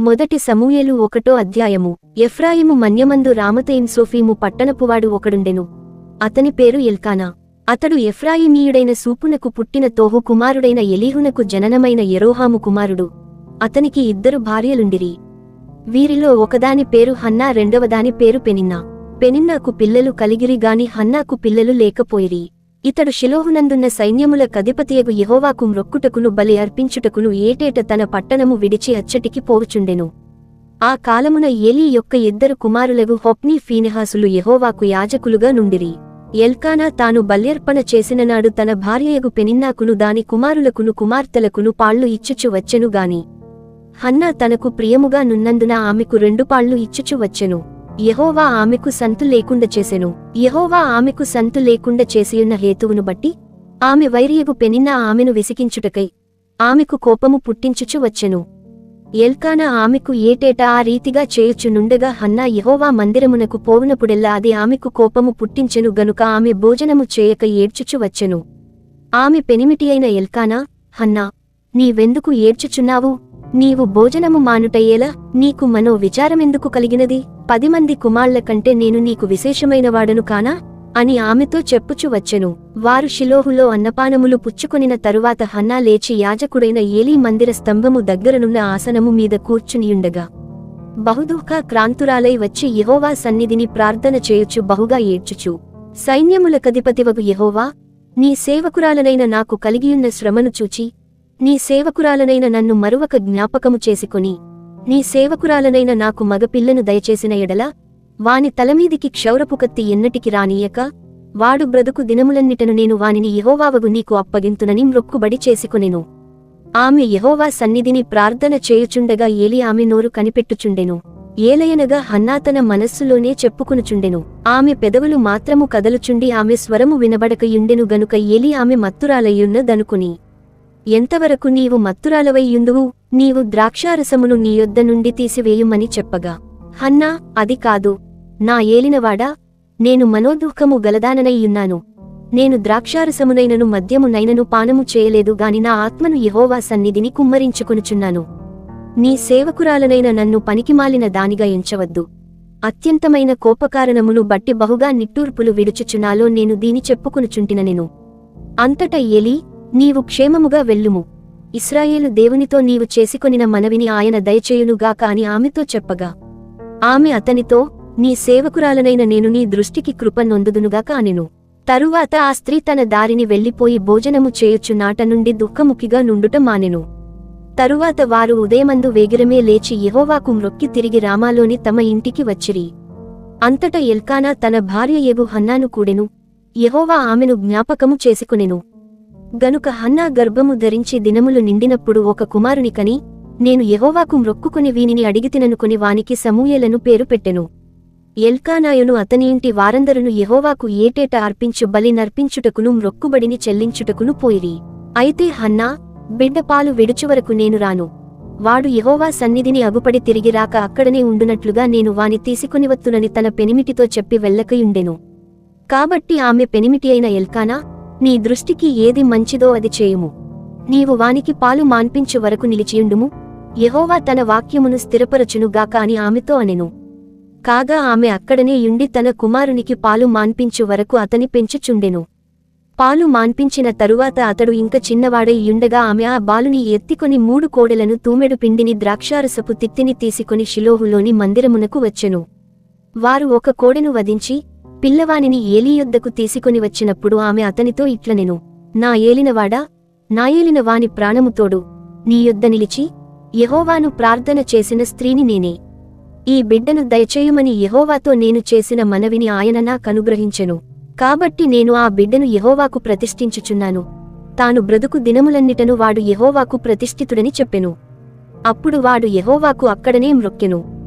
మొదటి సమూయేలు ఒకటో అధ్యాయము. ఎఫ్రాయిము మన్యమందు రామతయిం సోఫీము పట్టణపువాడు ఒకడుండెను. అతని పేరు ఎల్కానా. అతడు ఎఫ్రాయిమీయుడైన సూపునకు పుట్టిన తోహు కుమారుడైన ఎలీహునకు జననమైన ఎరోహాము కుమారుడు. అతనికి ఇద్దరు భార్యలుండిరి. వీరిలో ఒకదాని పేరు హన్నా రెండవదాని పేరు పెనిన్నా. పెనిన్నాకు పిల్లలు కలిగిరిగాని హన్నాకు పిల్లలు లేకపోయిరి. ఇతడు శిలోహునందున్న సైన్యముల కధిపతియగు యహోవాకు మ్రొక్కుటకును బలి అర్పించుటకును ఏటేట తన పట్టణము విడిచి అచ్చటికి పోవుచుండెను. ఆ కాలమున ఏలీ యొక్క ఇద్దరు కుమారులగు హొప్నీ ఫీనెహాసులు యహోవాకు యాజకులుగా నుండిరి. ఎల్కానా తాను బల్యర్పణ చేసిననాడు తన భార్యయగు పెనిన్నాకును దాని కుమారులకును కుమార్తెలకును పాళ్ళు ఇచ్చుచు వచ్చెను గాని. హన్నా తనకు ప్రియముగా నున్నందున ఆమెకు రెండు పాళ్ళు ఇచ్చుచు వచ్చెను. యహోవా ఆమెకు సంతు లేకుండా చేసెను. యహోవా ఆమెకు సంతు లేకుండా చేసియున్న హేతువును బట్టి ఆమె వైరియగు పెనిన్న ఆమెను విసికించుటకై ఆమెకు కోపము పుట్టించుచు వచ్చెను. ఎల్కానా ఆమెకు ఏటేటా ఆ రీతిగా చేయుచునుండగా హన్నా యహోవా మందిరమునకు పోవునప్పుడెల్లా అది ఆమెకు కోపము పుట్టించెను గనుక ఆమె భోజనము చేయక ఏడ్చుచు వచ్చెను. ఆమె పెనిమిటి అయిన ఎల్కానా హన్నా నీవెందుకు ఏడ్చుచున్నావు? నీవు భోజనము మానుటయ్యేలా నీకు మనో విచారమెందుకు కలిగినది? పది మంది కుమార్ల కంటే నేను నీకు విశేషమైనవాడను కానా? అని ఆమెతో చెప్పుచు వచ్చెను. వారు షిలోహులో అన్నపానములు పుచ్చుకొనిన తరువాత హన్నా లేచి యాజకుడైన ఏలీ మందిర స్తంభము దగ్గరనున్న ఆసనము మీద కూర్చునియుండగా. బహుదుఃఖ క్రాంతురాలై వచ్చి యహోవా సన్నిధిని ప్రార్థన చేయుచు బహుగా ఏడ్చుచు. సైన్యములకధిపతివగు యహోవా నీ సేవకురాలనైన నాకు కలిగియున్న శ్రమను చూచి నీ సేవకురాలనైన నన్ను మరువక జ్ఞాపకము చేసుకొని నీ సేవకురాలనైన నాకు మగపిల్లను దయచేసిన ఎడల వాని తలమీదికి క్షౌరపు కత్తి ఎన్నటికి రానీయక వాడు బ్రతుకు దినములన్నిటను నేను వానిని యహోవావగు నీకు అప్పగింతునని మ్రొక్కుబడి చేసుకొనెను. ఆమె యహోవా సన్నిధిని ప్రార్థన చేయుచుండగా ఏలి ఆమె నోరు కనిపెట్టుచుండెను. ఏలయనగా హన్నా తన మనస్సులోనే చెప్పుకునుచుండెను. ఆమె పెదవులు మాత్రము కదలుచుండి ఆమె స్వరము వినబడకయుండెను గనుక ఏలి ఆమె మత్తురాలయ్యున్నదనుకుని. ఎంతవరకు నీవు మత్తురాలవైయుందువు నీవు ద్రాక్షారసమును నీ యొద్ద నుండి తీసివేయుమని చెప్పగా. హన్నా అది కాదు. నా ఏలినవాడా నేను మనోదుఃఖము గలదాననైయున్నాను నేను ద్రాక్షారసమునైనను మద్యమునైనను పానము చేయలేదు గాని నా ఆత్మను యహోవా సన్నిధిని కుమ్మరించుకొనుచున్నాను. నీ సేవకురాలనైన నన్ను పనికిమాలిన దానిగా ఎంచవద్దు. అత్యంతమైన కోపకారణమును బట్టి బహుగా నిట్టూర్పులు విడుచుచున్నాలో నేను దీని చెప్పుకునుచుంటిన నేను అంతట ఎలి నీవు క్షేమముగా వెళ్ళుము. ఇస్రాయేలు దేవునితో నీవు చేసికొనిన మనవిని ఆయన దయచేయునుగాక అని ఆమెతో చెప్పగా ఆమె అతనితో నీ సేవకురాలనైన నేను నీ దృష్టికి కృప నొందుదునుగాక అనెను. తరువాత ఆ స్త్రీ తన దారిని వెళ్ళిపోయి భోజనము చేయొచ్చు నాట నుండి దుఃఖముఖిగా నుండుట మానెను. తరువాత వారు ఉదయమందు వేగిరమే లేచి యహోవాకు మ్రొక్కి తిరిగి రామాలోని తమ ఇంటికి వచ్చిరి. అంతట ఎల్కానా తన భార్య ఏబు హన్నాను కూడెను. యహోవా ఆమెను జ్ఞాపకము చేసుకునెను. గనుక హన్నా గర్భము ధరించి దినములు నిండినప్పుడు ఒక కుమారుని కని నేను యహోవాకు మ్రొక్కుకుని వీనిని అడిగితిననుకుని వానికి సమూయేలను పేరు పెట్టెను. ఎల్కానాయును అతని ఇంటి వారందరును యహోవాకు ఏటేట అర్పించు బలి నర్పించుటకును మ్రొక్కుబడిని చెల్లించుటకును పోయిరి. అయితే హన్నా బిడ్డ పాలు విడుచువరకు నేను రాను. వాడు యహోవా సన్నిధిని అగుపడి తిరిగి రాక అక్కడనే ఉండునట్లుగా నేను వాని తీసుకునివత్తునని తన పెనిమిటితో చెప్పి వెళ్ళకయుండెను. కాబట్టి ఆమె పెనిమిటి అయిన ఎల్కానా నీ దృష్టికి ఏది మంచిదో అది చేయుము. నీవు వానికి పాలు మాన్పించు వరకు నిలిచియుండుము. యహోవా తన వాక్యమును స్థిరపరచునుగాక అని ఆమెతో అనెను. కాగా ఆమె అక్కడనే యుండి తన కుమారునికి పాలు మాన్పించు వరకు అతని పెంచుచుండెను. పాలు మాన్పించిన తరువాత అతడు ఇంక చిన్నవాడై యుండగా ఆమె ఆ బాలుని ఎత్తికొని మూడు కోడెలను తూమెడు పిండిని ద్రాక్షారసపు తిత్తిని తీసుకొని షిలోహులోని మందిరమునకు వచ్చెను. వారు ఒక కోడెను వధించి పిల్లవానిని ఏలీయొద్దకు తీసుకొని వచ్చినప్పుడు ఆమె అతనితో ఇట్లనెను నా ఏలినవాడా? నా ఏలిన వాని ప్రాణముతోడు నీ యొద్ద నిలిచి యహోవాను ప్రార్థన చేసిన స్త్రీని నేనే. ఈ బిడ్డను దయచేయుమని యహోవాతో నేను చేసిన మనవిని ఆయన నాకనుగ్రహించెను కాబట్టి నేను ఆ బిడ్డను యహోవాకు ప్రతిష్ఠించుచున్నాను. తాను బ్రతుకు దినములన్నిటను వాడు యహోవాకు ప్రతిష్ఠితుడని చెప్పెను. అప్పుడు వాడు యహోవాకు అక్కడనే మ్రొక్కెను